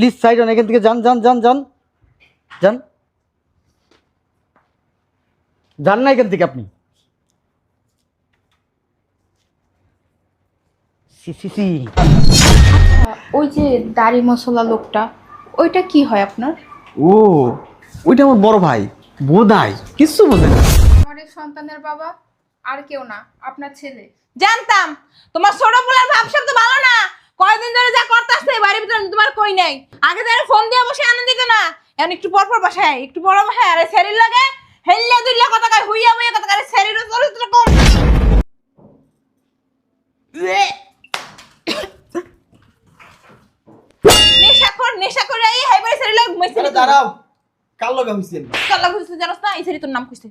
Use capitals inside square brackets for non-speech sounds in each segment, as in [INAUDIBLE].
Please side হন এখান থেকে যান যান যান যান যান যান না এখান থেকে আপনি সি সি সি ওই যে দাড়ি মশলা লোকটা ওইটা কি হয় আপনার? ও ওইটা আমার বড় ভাই বোধাই কিচ্ছু বোঝে না। আমার এই সন্তানের বাবা আর কেউ না আপনার ছেলে। জানতাম তোমার ছোট পোলার ভাবসাব তো ভালো না। কয়দিন ধরে যা করতেছে বাড়ির ভিতরে তোমার কই নাই? আগে যারা ফোন দিয়ে বসে আনন্দিত না এখন একটু পর পর বসায় একটু বড় বসায় আরে শরীর লাগে হেললে দুইলে কথা কয় হুইয়া মুইয়া কথা কয় শরীরও চরিত্র নেশা কর নেশা করে এই হাইবার শরীর লাগে দাঁড়াও কাল জানোস না? এই শরীর তোর নাম কইছে।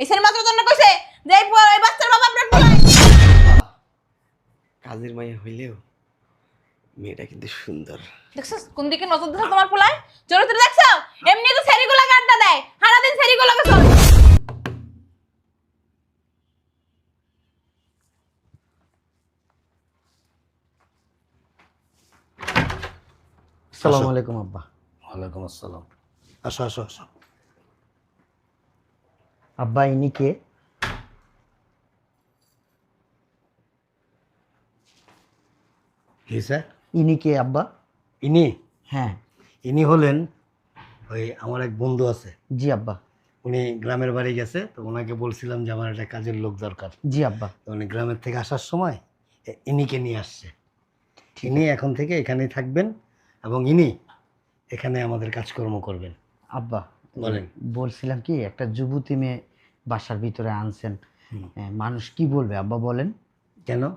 এই শরীর মাত্র তোর নাম কইছে যে এই প- এই বাচ্চার বাবা আপনার কাজের মাইয়া হইলেও মেয়েটা কিন্তু সুন্দর। দেখছস? কোন দিকে নজর দিছ তোমার পোলায়? চরিত্র দেখছ? এমনি তো সেরিগুলা গাড্ডা দেয়। সারা দিন সেরিগুলাকে চলে সালাম আলাইকুম আব্বা। ওয়ালাইকুম আসসালাম। আসো আসো আসো। আব্বা ইনি কে? কি স্যার? ইনি কে আব্বা? ইনি? হ্যাঁ। ইনি হলেন ওই আমার এক বন্ধু আছে। জি আব্বা। উনি গ্রামের বাড়ি গেছে তো ওনাকে বলছিলাম যে আমার একটা কাজের লোক দরকার। জি আব্বা। তো উনি গ্রামের থেকে আসার সময় এ- ইনিকে নিয়ে আসছে। ইনি এখন থেকে এখানেই থাকবেন এবং ইনি এখানে আমাদের কাজকর্ম করবেন। আব্বা বলেন। বলছিলাম কি একটা যুবতী মেয়ে বাসার ভিতরে আনছেন। হুম। এ, মানুষ কি বলবে আব্বা বলেন। কেন?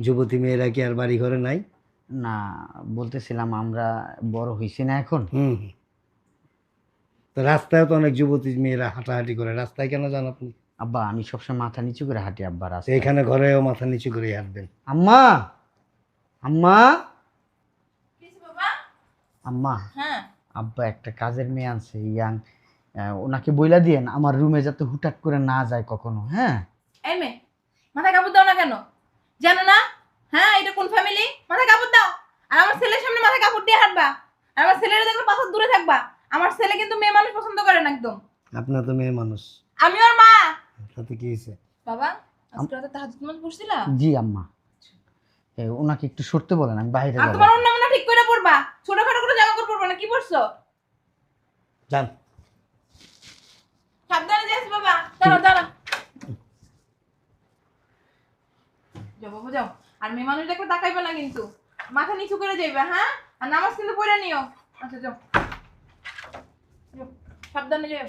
যুবতী মেয়েরা কি আর বাড়ি ঘরে নাই? না বলতেছিলাম আমরা বড় হইছি না এখন। হুম। তো রাস্তায় তো অনেক যুবতী মেয়েরা হাঁটাহাঁটি করে। রাস্তায় কেন যান আপনি? আব্বা আমি সবসময় মাথা নিচু করে হাঁটি আব্বা তো রাস্তায়। এখানে ঘরেও মাথা নিচু করে হাঁটবেন। আম্মা! আম্মা! আম্মা হ্যাঁ। আব্বা একটা কাজের মেয়ে আনছে ইয়াং। ওনাকে বইলা দিয়েন আমার রুমে যাতে হুটহাট করে না যায় কখনো হ্যাঁ? এই মে মাথা কাপড় দাও না কেন? জানো না হ্যাঁ এটা কোন ফ্যামিলি মাথা কাপড় দাও। আর আমার ছেলের সামনে মাথা কাপড় দিয়ে হাঁটবা। আর আমার ছেলের দেখলে পাথর দূরে থাকবা। আমার ছেলে কিন্তু মেয়ে মানুষ পছন্দ করে না একদম। আপনার তো মেয়ে মানুষ। আমি ওর মা। তাতে কি হয়েছে? বাবা আজকে রাতে তাহাজ্জুদ নামাজ পড়ছিলা? জি আম্মা। এ, ওনাকে একটু সরতে বলেন আমি বাইরে আর যাব। তোমার অন্য মনে ঠিক করে পড়বা? ছোটখাটো করে জামা কাপড় পরবা না কি পড়ছো? যান। সাবধানে যাস বাবা। দাঁড়া দাঁড়া যাও যাও আর মেয়ে মানুষ দেখলে তাকাইবে না কিন্তু। মাথা নিচু করে যাইবে হ্যাঁ? আর নামাজ কিন্তু পড়ে নিও। আচ্ছা যাও। সাবধানে যাও।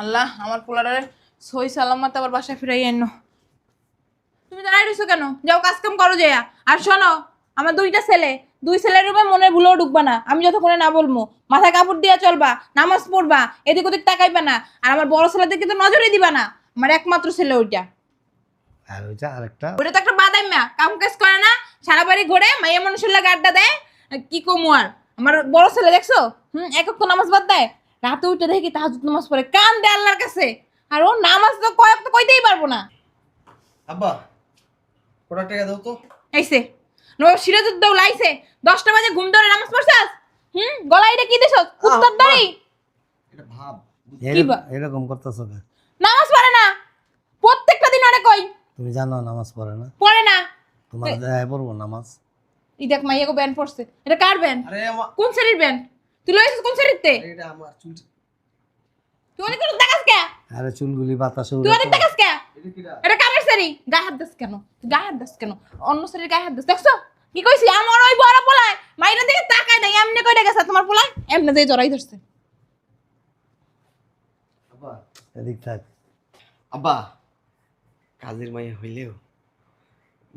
আল্লাহ, আমার পোলারে সই সালামত আবার বাসায় ফিরাই এনো তুমি দাঁড়াই রইছো কেন? যাও কাজ করো যাইয়া। আর শোনো, আমার দুইটা ছেলে। দুই ছেলের রুমে মনে ভুলেও ঢুকবা না। আমি যতক্ষণে না বলব মাথায় কাপড় দিয়া চলবা, নামাজ পড়বা, এদিক ওদিক তাকাইবা না। আর আমার বড় ছেলের দিকে তো নজরই দিবা না। আমার একমাত্র ছেলে ওইটা। আর ওইটা আরেকটা। ওটা তো একটা বাদাম মা কাম কাজ করে না সারা বাড়ি ঘোরে মাইয়া মানুষের লাগে আড্ডা দেয়। কি কমু আর? আমার বড় ছেলে দেখছ? হুম এক তো নামাজ বাদ দেয়। রাতে উঠে দেখি তাহাজুদ নামাজ পড়ে কান দেয় আল্লাহর কাছে। আর ও নামাজ তো কয়েক তো কইতেই পারব না। আব্বা কটা টাকা দাও তো? সিরাজউদ্দৌলা আইসে দশটা বাজে ঘুম ধরে নামাজ পড়ছাস? হুম গলায় এটা কি দিছ কুত্তার দাড়ি। এটা ভাব। এরকম- বা- এরকম করতেছো কেন? নামাজ পড়ে না। প্রত্যেকটা দিন অনেক কই? তুমি জানো নামাজ পড়ে না? পড়ে না। তোমার দেখায় পড়ব নামাজ? এই দেখ মাইয়া গো ব্যান্ড পড়ছে। এটা কার ব্যান্ড আরে আমার কোন শ্রেণির ব্যান্ড তুই লইছিস কোন শ্রেণীতে আরে এটা আমার চুল। তুই অনেক করে দেখাস কে? আরে চুলগুলি বাতাসে তুই উড়ে অনেক দেখাস কে? এটা কিরা? এটা কামের শ্রেণি? গায়ে হাত দাস কেন? তুই গায়ে হাত দাস কেন? অন্য শ্রেণির গায়ে হাত দাস। দেখছ? কি কইছি? আমার ওই বড় পোলায়। মাইরা দিকে তাকায় নাই এমনি কইরা গেছে তোমার পোলায়? এমনি দিয়ে জড়াই ধরছে। আব্বা। এদিক থাক। আব্বা কাজের মাইয়া হইলেও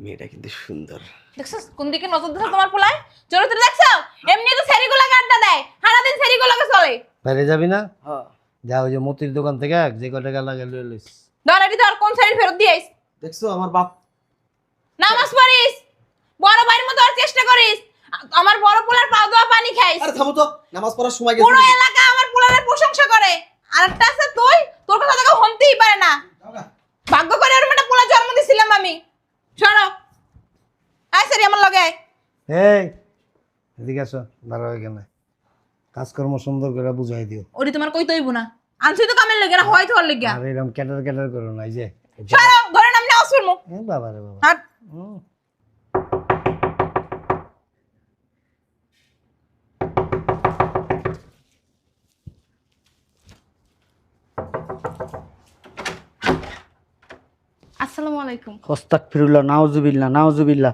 মেয়েটা কিন্তু সুন্দর। দেখছ কোন দিকে নজর দিছ তোমার পোলায়? চরিত্র দেখছ এমনি তো সেরিগুলা গাড্ডা দেয়। সারা দিন সেরিগুলাকে চলে। বাইরে যাবি না? হ্যাঁ যা ওই যে মতির দোকান থেকে এক যে কয় টাকা লাগে লয়ে লইস। ধর এটি ধর কোন শ্রেণির ফেরত দিয়েছ দেখছ আমার বাপ নামাজ পড়িস। বড় ভাইয়ের মতো আর চেষ্টা করিস। আমার বড় পোলার পা দেওয়া পানি খাইস। আরে থামো তো নামাজ পড়ার সময় গেছে। পুরো এলাকা আমার পোলারের প্রশংসা করে। আর একটা আছে তুই তোর কথা তোকে হনতেই পারে না। ভাগ্য করে ওর একটা পোলা জন্ম দিছিলাম আমি। শোনো। আয় সারি আমার লগে। এই এদিকে আসো দাঁড়াও এখানে। কাজকর্ম সুন্দর করে বুঝাই দিও। ওরে তোমার কই তৈব না। আনছি তো কামের লাগে না হয় তোর লাগে। আরে এরকম ক্যাটার ক্যাটার করো না এই যে। শোনো নামলে অসুর মুখ এ বাবা রে বাবা। হাট। আসসালামু আলাইকুম। হস্তাক ফিরুল্লাহ নাওজুবিল্লাহ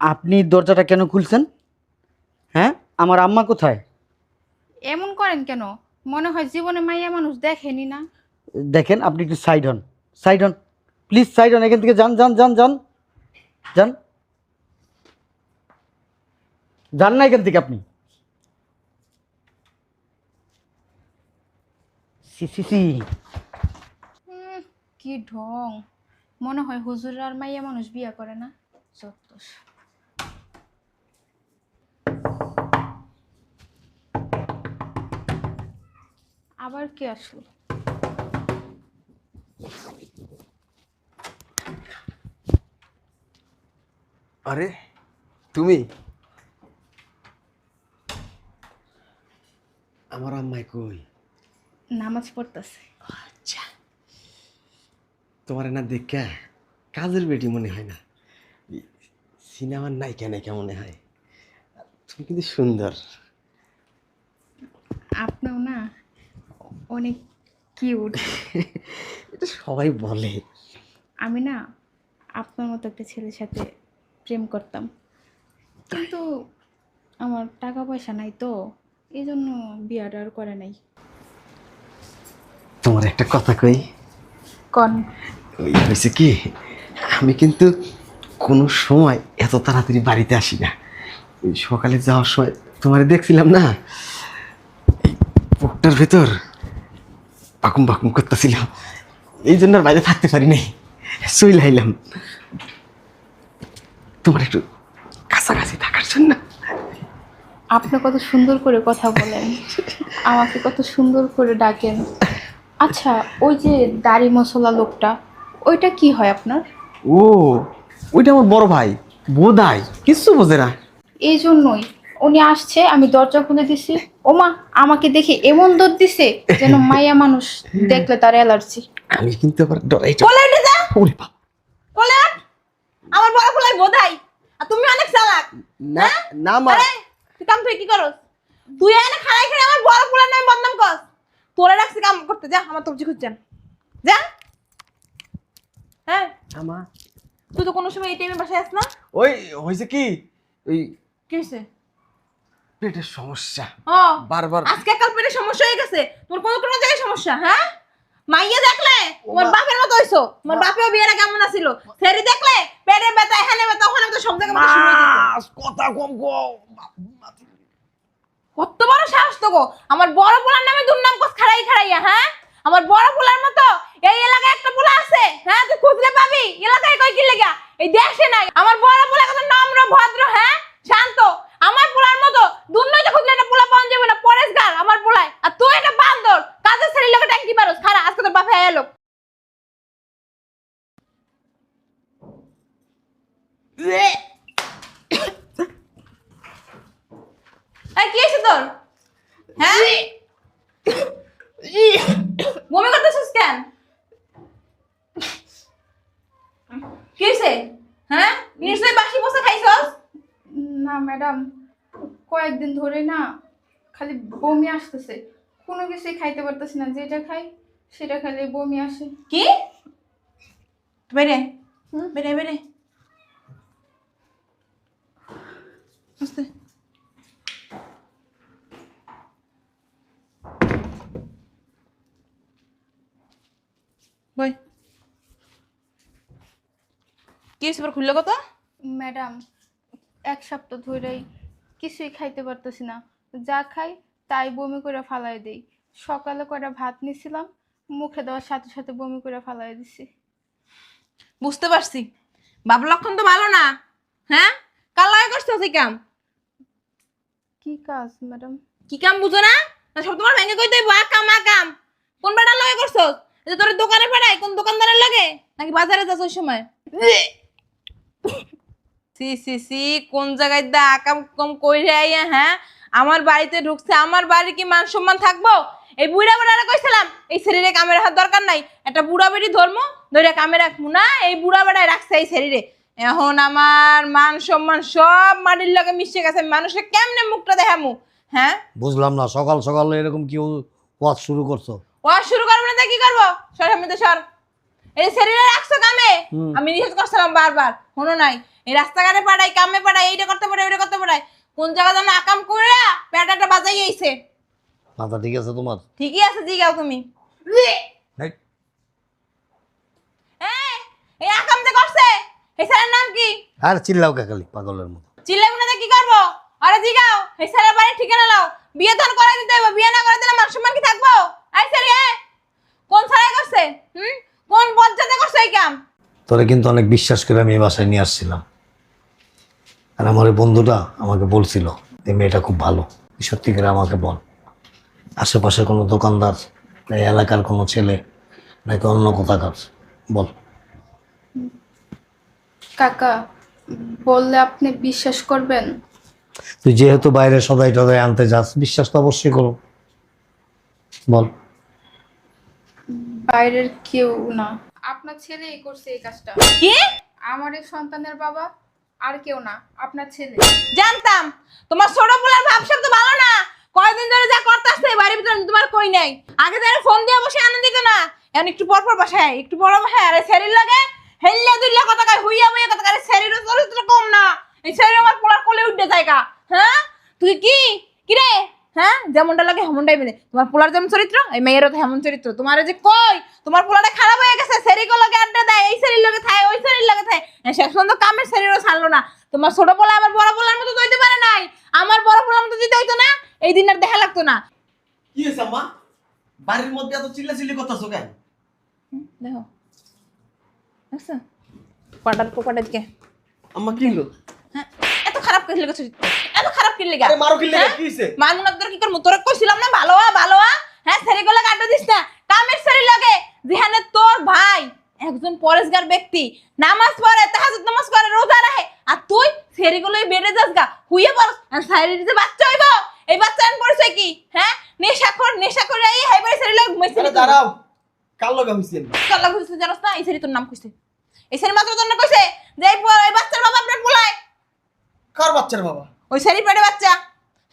আপনি দরজাটা কেন খুলছেন? হ্যাঁ? আমার আম্মা কোথায়? এমন করেন কেন? মনে হয় জীবনে মাইয়া মানুষ দেখেনি না। দেখেন আপনি একটু সাইড হন। সাইড হন। প্লিজ সাইড হন এখান থেকে যান যান যান যান। যান। যান না এখান থেকে আপনি। সি সি সি। কি ঢং। মনে হয় হুজুর আর মাইয়া মানুষ বিয়া করে না। যত আবার কে আসলো? আরে তুমি? আমার আম্মাই কই? নামাজ পড়তেছে। তোমার না দেখা কাজের বেটি মনে হয় না। সিনেমার নায়িকা নায়িকা মনে হয়। তুমি কিন্তু সুন্দর। আপনিও না অনেক কিউট [LAUGHS] এটা সবাই বলে। আমি না আপনার মতো একটা ছেলের সাথে প্রেম করতাম। কিন্তু আমার টাকা পয়সা নাই তো এই জন্য বিয়াটা আর করে নাই। তোমার একটা কথা কই? কন। হয়েছে কি আমি কিন্তু কোনো সময় এত তাড়াতাড়ি বাড়িতে আসি না। সকালে যাওয়ার সময় তোমার দেখছিলাম না এই বুকটার ভেতর পাকুম পাকুম করতেছিলাম। এই জন্য আর বাইরে থাকতে পারি নাই চলে আইলাম। তোমার একটু কাছাকাছি থাকার জন্য। আপনি কত সুন্দর করে কথা বলেন। আমাকে কত সুন্দর করে ডাকেন। আচ্ছা ওই যে দাড়ি মশলা লোকটা ওইটা কি হয় আপনার? ও ওইটা আমার বড় ভাই বোধাই কিচ্ছু বোঝে না। এই জন্যই উনি আসছে আমি দরজা খুলে দিছি। ওমা আমাকে দেখে এমন দর দিছে যেন [LAUGHS] মাইয়া মানুষ দেখলে তার অ্যালার্জি। আমি কিন্তু আবার ডরাই কোলে উঠে যা! ওরে বাপ উঠ। আমার বড় কোলাই বোধাই আর তুমি অনেক চালাক না না মা। আরে তুই কাম তুই কি করস? তুই এনে খাড়াই খাড়াই আমার বড় কোলার নামে বদনাম করস। তোরে রাখছি কাম করতে যা আমার তবজি খুঁজছেন। যা। হ্যাঁ? আমা। তুই তো কোনো সময় এই টাইমে বাসায় আস না? ওই হয়েছে কি? ওই কি হয়েছে পেটের সমস্যা। ও বারবার। আজকে কাল পেটে সমস্যা হয়ে গেছে। তোর কোনো কোনো জায়গায় সমস্যা হ্যাঁ? মাইয়া দেখলে তোমার বাপের মতো হইছো। তোমার বাপেও বিয়েটা কেমন আছিল। সেরি দেখলে পেটে ব্যথা এখানে ব্যথা ওখানে ব্যথা সব জায়গায় ব্যথা শুরু যেত। কথা কম গো কত বড় সাহস তো গো আমার বড় পোলার নামে দুর্নাম কস খাড়াই খাড়াইয়া হ্যাঁ? আমার বড় পোলার মতো এই এলাকায় একটা পোলা আছে হ্যাঁ? তুই খুঁজলে পাবি? এলাকায় কই কি এই দেশে নাই। আমার বড় পোলা নম্র, ভদ্র হ্যাঁ? শান্ত। আমার পোলার মতো দুর্নয়তে খুঁজলে একটা পোলা পাওয়া যাবে না, পরেশগার আমার পোলায়। আর তুই একটা বান্দর। কাজের ছেলে লোকে ট্যাঙ্কি পারোস খারা আজকে তোর বাপে এলো এই কি হয়েছে তোর? হ্যাঁ? বমি করতেছিস কেন? কি হয়েছে? হ্যাঁ? নিশ্চয়ই বাসি বসে খাইছস? না ম্যাডাম কয়েকদিন ধরে না খালি বমি আসতেছে। কোনো কিছুই খাইতে পারতেছি না যেটা খাই সেটা খালি বমি আসে। কি? বেরে? বেরে বেরে আস্তে। বই। কি হয়েছে? এবার খুললো কত ম্যাডাম এক সপ্তাহ ধরেই কিছুই খাইতে পারতেছি না। যা খাই তাই বমি করে ফালাই দেই। সকালে কটা ভাত নিছিলাম মুখে দেওয়ার সাথে সাথে বমি করে ফালাই দিছি। বুঝতে পারছি। বাবু লক্ষণ তো ভালো না। হ্যাঁ? কাল লাগে করছিস এই কাম? কি কাজ ম্যাডাম? কি কাম বুঝো না? সব তোমার ভেঙে কই দেবো আ কাম আ কাম। কোন বেটার লগে যে তোর দোকানে ফেরাই কোন দোকানদারের লাগে? নাকি বাজারে যাস ওই সময়? সি সি সি কোন জায়গায় দা আকাম কম কইরে আইয়া হ্যাঁ? আমার বাড়িতে ঢুকছে আমার বাড়ি কি মান সম্মান থাকব? এই বুড়া বেড়ারে কইছিলাম এই শরীরে কামে রাখার দরকার নাই। একটা বুড়া বেড়ি ধর্ম ধরে কামে রাখব না এই বুড়া বেড়ায় রাখছে এই শরীরে এখন আমার মান সম্মান সব মাটির লগে মিশে গেছে মানুষের কেমনে মুখটা দেখামু হ্যাঁ? বুঝলাম না সকাল সকাল এরকম কি ওয়াজ শুরু করছ? শুরু করব না কি করব? সর আমি তো সর। এই শরীরে রাখছো কামে? আমি নিষেধ করছিলাম বারবার শোনো নাই। এই রাস্তাঘাটে পাঠাই কামে পাঠাই এইটা করতে পারে ওইটা করতে পারে। কোন জায়গা যেন আকাম করে প্যাটাটা বাজাই আইছে। মাথা ঠিক আছে তোমার? ঠিকই আছে জিগাও তুমি। এই, আকাম যে করছে এই স্যারের নাম কি? আর চিল্লাও কাকালি পাগলের মতো। চিল্লে কি করব? আরে জিগাও এই স্যারের বাড়ির ঠিকানা নাও। বিয়ে ধান করাই দিতে হবে বিয়ে না করে দিলে মান সম্মান কি থাকব? আই স্যার কোন স্যারে করছে? হুম? কোন পর্যায়ে করছে এই কাম? তোরে কিন্তু অনেক বিশ্বাস করে আমি এই বাসায় নিয়ে আসছিলাম। আর আমার এই বন্ধুটা আমাকে বলছিল এই মেয়েটা খুব ভালো। সত্যি করে আমাকে বল আশেপাশে কোনো দোকানদার না এই এলাকার কোনো ছেলে নাকি অন্য কোথাকার? বল। কাকা বললে আপনি বিশ্বাস করবেন? তুই যেহেতু বাইরে সদাই টদাই আনতে যাস বিশ্বাস তো অবশ্যই করো বল। বাইরের কেউ না। আপনার ছেলেই করছে এই কাজটা। কি? আমার এই সন্তানের বাবা আর কেউ না আপনার ছেলে। জানতাম। তোমার ছোট পোলার ভাবসাব তো ভালো না। কয়দিন ধরে যা করতেছে বাড়ির ভিতরে তোমার কই নাই? আগে তারা ফোন দিয়ে বসে আনন্দিত না। এখন একটু পর পর বসায় একটু বড় বসায়। আরে শরীর লাগে হেললে দুইলে কথা কয় হুইয়া মুইয়া কথা কয়। শরীরের চরিত্র কম না। এই শরীর আমার পোলার কোলে উঠে জায়গা হ্যাঁ? তুই কি? কি রে? হ্যাঁ? যেমনটা লাগে হেমনটাই মেনে তোমার পোলার যেমন চরিত্র এই মেয়েরও তো হেমন চরিত্র। তোমার যে কই? তোমার পোলাটা খারাপ হয়ে গেছে শরীর লগে আড্ডা দেয় এই শরীর লগে থায় ওই শরীর লগে থায়। শেষ পর্যন্ত কামের শরীরও ছাড়লো না। তোমার ছোট পোলা আমার বড় পোলার মতো দইতে পারে নাই। আমার বড় পোলার মতো দিতে হইতো না এই দিন আর দেখা লাগতো না। কি হয়েছে আম্মা? বাড়ির মধ্যে এত চিল্লা চিল্লি করতেছো কেন? দেখো। দেখছ? পাটার পোপাটা দিকে। আম্মা কি হলো? হ্যাঁ এত খারাপ করে লেগেছে এত খারাপ করে লেগা? মারো কি লেগে হ্যাঁ? কি তোর কি তোরা কইছিলাম না ভালো হা ভালো হা হ্যাঁ সেরি গুলো কাটা দিস না। কামের সেরি লাগে যেখানে তোর ভাই একজন পরেশগার ব্যক্তি নামাজ পড়ে তাহাজুদ নামাজ করে রোজা রাখে আর তুই সেরি গুলোই বেড়ে যাস গা। হুইয়ে আর যে বাচ্চা হইব এই বাচ্চা আন পড়ছে কি? হ্যাঁ? নেশা কর নেশা করে এই হাই বাড়ি সেরি লাগে ঘুমাইছে দাঁড়াও কাল লগা কইছে জানোস না? এই সেরি তোর নাম কইছে। এই সেরি মাত্র তোর নাম কইছে যে এই বাচ্চার বাবা আপনার পোলায়। কার বাচ্চার বাবা? ওই শাড়ি পেটে বাচ্চা।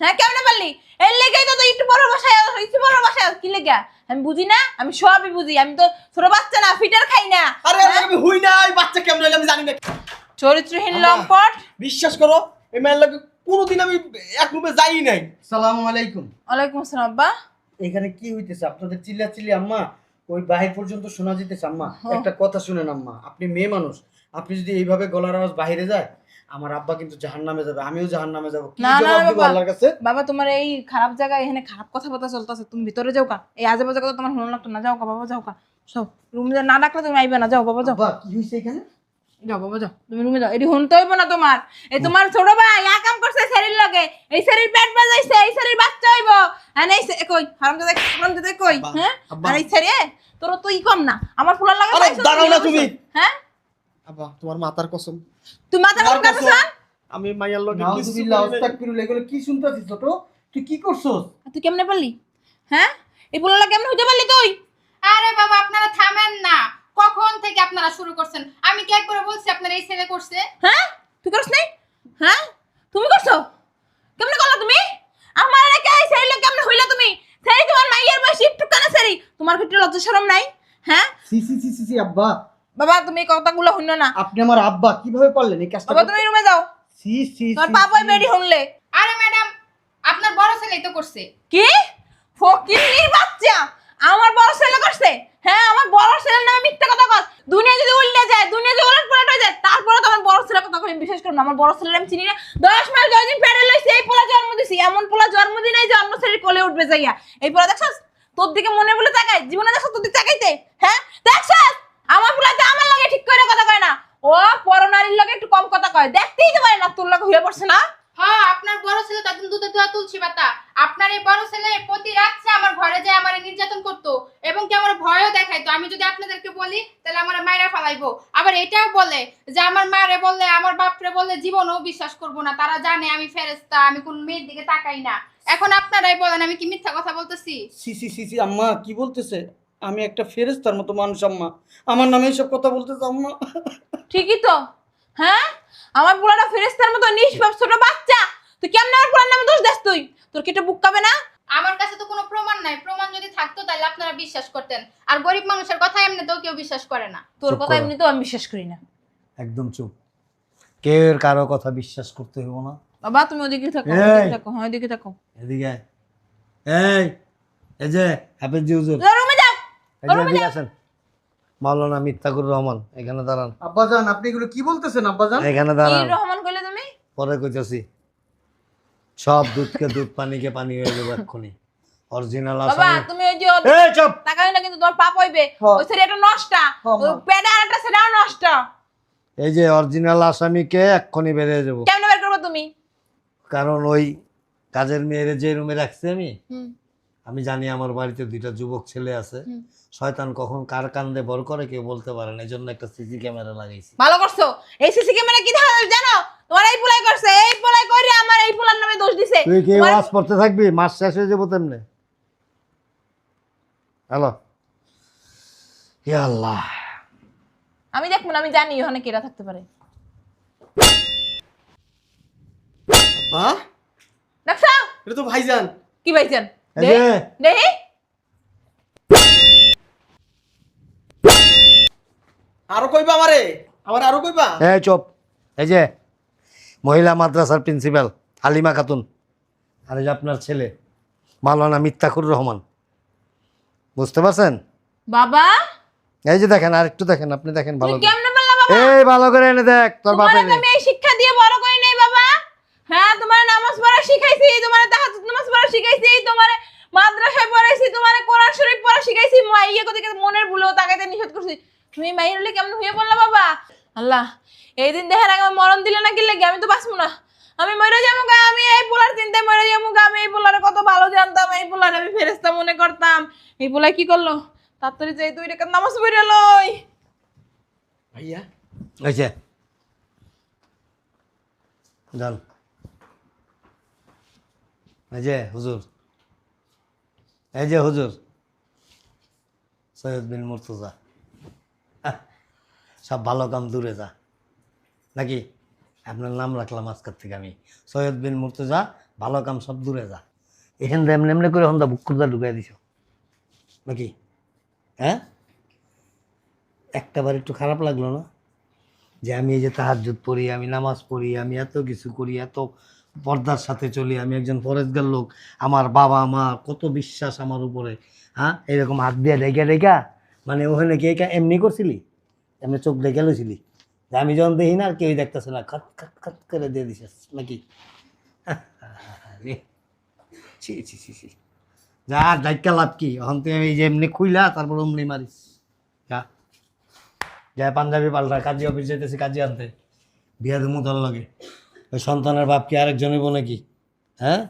হ্যাঁ কেমনে পারলি? এর লেগেই তো একটু বড় বাসায় একটু বড় বাসায় কি লেগা? আমি বুঝি না? আমি সবই বুঝি। আমি তো ছোট বাচ্চা না ফিটার খাই না। আরে আরে, আমি হুই না এই বাচ্চা কেমন হইল আমি জানি না। চরিত্রহীন লম্পট। বিশ্বাস করো এই মেয়ের লাগে কোনোদিন আমি এক রুমে যাই নাই। সালামু আলাইকুম। ওয়ালাইকুম আসসালাম আব্বা। এখানে কি হইতেছে? আপনাদের চিল্লা চিল্লি আম্মা ওই বাহির পর্যন্ত শোনা যেতেছে আম্মা। হ্যাঁ। একটা কথা শুনেন আম্মা। আপনি মেয়ে মানুষ। আপনি যদি এইভাবে গলার আওয়াজ বাইরে যায় আমার আব্বা কিন্তু জাহান নামে যাবে আমিও যাব। কি জবাব দিব বাবা। আল্লাহর কাছে? বাবা তোমার এই খারাপ জায়গায় এখানে খারাপ কথাবার্তা চলতেছে তুমি ভিতরে যাও কা এই আজে বাজে কথা তোমার না যাও কা বাবা যাও কা সব রুমে না ডাকলে তুমি আইবে না যাও বাবা যাও। কি হইছে এখানে? যাও বাবা যাও তুমি রুমে যাও। হনতে হইব না তোমার। এই তোমার ছোট ভাই ইয়া কাম করছে শরীর লগে। এই শরীর পেট বাজাইছে এই শরীর বাচ্চা হইব। আর এই কই হারাম দাদা হারাম দাদা কই? হ্যাঁ? আর এই শরীর তোর তো ই কম না। আমার ফুলার লাগে দাঁড়াও না তুমি। হ্যাঁ? আব্বা তোমার মাতার কসম। তুই কাম কসম, আমি মাইয়ার লগে কিছু নাই। আস্তাগফিরুল্লাহ এগুলো কি শুনতাছিস ছোট? তুই কি করছস? তুই কেমনে পারলি? হ্যাঁ? এই ফুলার কেমনে হইতে পারলি তুই? আরে বাবা আপনারা থামেন না। কখন থেকে আপনারা শুরু করছেন? আমি কি একবার বলছি আপনারা এই ছেলে করছে? হ্যাঁ? তুই করছ নাই? হ্যাঁ? তুমি করছ? কেমনে করলা তুমি? আমার রেখে এই শরীর কেমনে হইলা তুমি? সেই তোমার মাইয়ের বয়সী একটু কানে সারি তোমার কি লজ্জা শরম নাই? হ্যাঁ? সি সি সি সি আব্বা। বাবা তুমি এই কথাগুলো শুনো না। আপনি আমার আব্বা কীভাবে পারলেন এই কাজটা বাবা তুমি রুমে যাও। সি সি তোমার সি, পাপাই। বেডি শুনলে। আরে ম্যাডাম আপনার বড় ছেলেই তো করছে। কি? ফকির বাচ্চা? আমার বড় ছেলে করছে? হ্যাঁ আমার বড় ছেলের নামে মিথ্যা কথা কস। দুনিয়া যদি উল্টে যায় দুনিয়া যদি উলট পালট হয়ে যায় তারপরে তো আমার বড় ছেলের কথা আমি বিশ্বাস করব না। আমার বড় ছেলের আমি চিনি না। দশ মাস দশ দিন পেটে লইছি এই পোলা জন্ম দিছি। এমন পোলা জন্ম দিন এই যে অন্য ছেলের কোলে উঠবে যাইয়া। এই পোলা দেখছস? তোর দিকে মনে বলে তাকাই জীবনে দেখছস তোর দিকে তাকাইতে? হ্যাঁ? দেখছস? আমার পোলাতে আমার লাগে ঠিক করে কথা কয় না। ও পরনারীর লগে একটু কম কথা কয়। দেখতেই তো পারে না তোর লগে হয়ে পড়ছে না? হ্যাঁ আপনার বড় ছেলে তো একদম দুধে দোয়া তুলছি পাতা আপনার এই বড় ছেলে প্রতি রাত্রে আমার ঘরে যায় আমার নির্যাতন করতো। এবং কি আমার ভয়ও দেখাইতো আমি যদি আপনাদেরকে বলি তাহলে আমার মায়েরা ফালাইবো। আবার এটাও বলে যে আমার মারে বললে আমার বাপরে বললে জীবনও বিশ্বাস করব না। তারা জানে আমি ফেরেস্তা আমি কোন মেয়ের দিকে তাকাই না। এখন আপনারাই বলেন আমি কি মিথ্যা কথা বলতেছি? সি সি সি সি আম্মা কি বলতেছে? আমি একটা ফেরেস্তার মতো মানুষ আম্মা। আমার নামে এইসব কথা বলতেছে আম্মা? ঠিকই তো। হ্যাঁ? আমার পোলাটা ফেরেস্তার মতো নিষ্পাপ ছোট বাচ্চা। তুই কেমন আমার পোলার নামে দোষ দেস তুই? তোর কি এটা বুক কাবে না? আমার কাছে তো কোনো প্রমাণ নাই। প্রমাণ যদি থাকতো তাহলে আপনারা বিশ্বাস করতেন। আর গরিব মানুষের কথা এমনিতেও কেউ বিশ্বাস করে না। তোর চুপ কথা করো। এমনিতেও আমি বিশ্বাস করি না। একদম চুপ। কেউ এর কারও কথা বিশ্বাস করতে হইব না। বাবা তুমি ওদিকে থাকো এই। ওদিকে থাকো হ্যাঁ ওদিকে থাকো। এদিকে আয়। এই! এই যে হাফেজ জি হুজুর। রুমে যে মাওলানা মিত্তাকুর রহমান এখানে দাঁড়ান। আব্বাজান আপনি এগুলো কি বলতেছেন আব্বাজান? এখানে দাঁড়ান। রহমান কইলে তুমি? পরে কইতাছি সব দুধকে দুধ পানিকে পানি হয়ে যাবে এক্ষুনি। অরিজিনাল বাবা আসামি তুমি ওই যে এই চুপ! তাকাই না কিন্তু তোমার পাপ হইবে। ওই ছেলেটা নষ্ট। ওই মা। আরেকটা সেটাও নষ্ট। এই যে অরিজিনাল আসামিকে এক্ষুনি বেরিয়ে যাব। কেমনে বের করব তুমি? কারণ ওই কাজের মেয়ের যে রুমে রাখছি আমি আমি জানি আমার বাড়িতে দুইটা যুবক ছেলে আছে। হুম। শয়তান কখন কার কান্দে বর করে কেউ বলতে পারে না। এই জন্য একটা সিসি ক্যামেরা লাগাইছি। ভালো করছ? এই সিসি ক্যামেরা কি দেখা যাবে জানো? তোমার এই পোলাই করছে এই পোলাই করে আমার এই পোলার নামে দোষ দিছে। তুই কি ওয়াজ পড়তে থাকবি? মাস শেষ হয়ে যাব তেমনি। হ্যালো? ইয়া আল্লাহ। আমি দেখব না আমি জানি ওখানে কেরা থাকতে পারে। বা দেখছ এটা তো ভাইজান। কি পাইছেন এই যে। আরও কইবা আমারে? আমার আরও কইবা? এই চুপ। এই যে মহিলা মাদ্রাসার প্রিন্সিপাল হালিমা খাতুন। আর এই যে আপনার ছেলে মাওলানা মিত্তাকুর রহমান। বুঝতে পারছেন? বাবা? এই যে দেখেন আর একটু দেখেন আপনি দেখেন ভালো তুমি করে। কেমনে বললা বাবা? এই ভালো করে এনে দেখ তোর তোমার বাপের আমি এই শিক্ষা দিয়ে বড় করি নাই বাবা। হ্যাঁ তোমার নামাজ পড়া শিখাইছি তোমার তাহাজ্জুদ নামাজ পড়া শিখাইছি তোমার মাদ্রাসায় পড়াইছি তোমার কোরআন শরীফ পড়া শিখাইছি মা ইয়ে কোথায় মনের ভুলেও তাকাইতে নিষেধ করছি। তুমি মাইর হলে কেমন হয়ে পড়লা বাবা? আল্লাহ এই দিন দেখার আগে আমার মরণ দিলে না কি লাগে আমি তো বাঁচবো না। আমি মরে যাব গা আমি এই পোলার চিন্তায় মরে যাব গা আমি এই পোলারে কত ভালো জানতাম এই পোলারে আমি ফেরেস্তা মনে করতাম। এই পোলা কি করল? তাড়াতাড়ি যাই তুই রেখে নামাজ পড়ে লই। ভাইয়া? যে। যান এই যে হুজুর। এই যে হুজুর। সৈয়দ বিন মুর্তজা। সব ভালো কাম দূরে যা। নাকি? আপনার নাম রাখলাম আজকের থেকে আমি। সৈয়দ বিন মুর্তজা, ভালো কাম সব দূরে যা। এখান থেকে এমনি এমনি করে হন্দা বুক করে ঢুকাই দিছ। নাকি? হ্যাঁ? একটা বার একটু খারাপ লাগল না? যে আমি এই যে তাহাজ্জুদ পড়ি, আমি নামাজ পড়ি, আমি এত কিছু করি, এত পর্দার সাথে চলি, আমি একজন ফরেজগার লোক, আমার বাবা মা কত বিশ্বাস আমার উপরে হ্যাঁ? এরকম হাত দিয়ে রেখা রেখা মানে ওখানে কে এমনি করছিলি? এমনি চোখ দেখে লইছিলি। আমি যখন দেখি না, আর কেউই দেখতেছে না খট খট খট করে দিয়ে দিছিস নাকি? ছি ছি ছি ছি। যা ডাইকা লাভ কি? এখন তুই এই যে এমনি খুইলা, তারপর অমনি মারিস। যা। যা, পাঞ্জাবি পাল্টা, কাজী অফিস যেতেছি কাজী আনতে। বিয়া দেবো লাগে। ওই সন্তানের বাপ কি আরেকজন হইব নাকি? হ্যাঁ?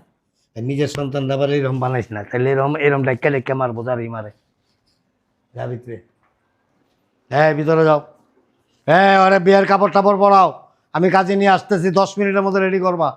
নিজের সন্তান আবার এরকম বানাইস না, তাহলে এরকম এরকম ডাক্কা ডাক্কা মারবো যারই মারে। যা ভিতরে হ্যাঁ ভিতরে যাও। হ্যাঁ ওরে বিয়ের কাপড় টাপড় পরাও। আমি কাজে নিয়ে আসতেছি, দশ মিনিটের মধ্যে রেডি করবা।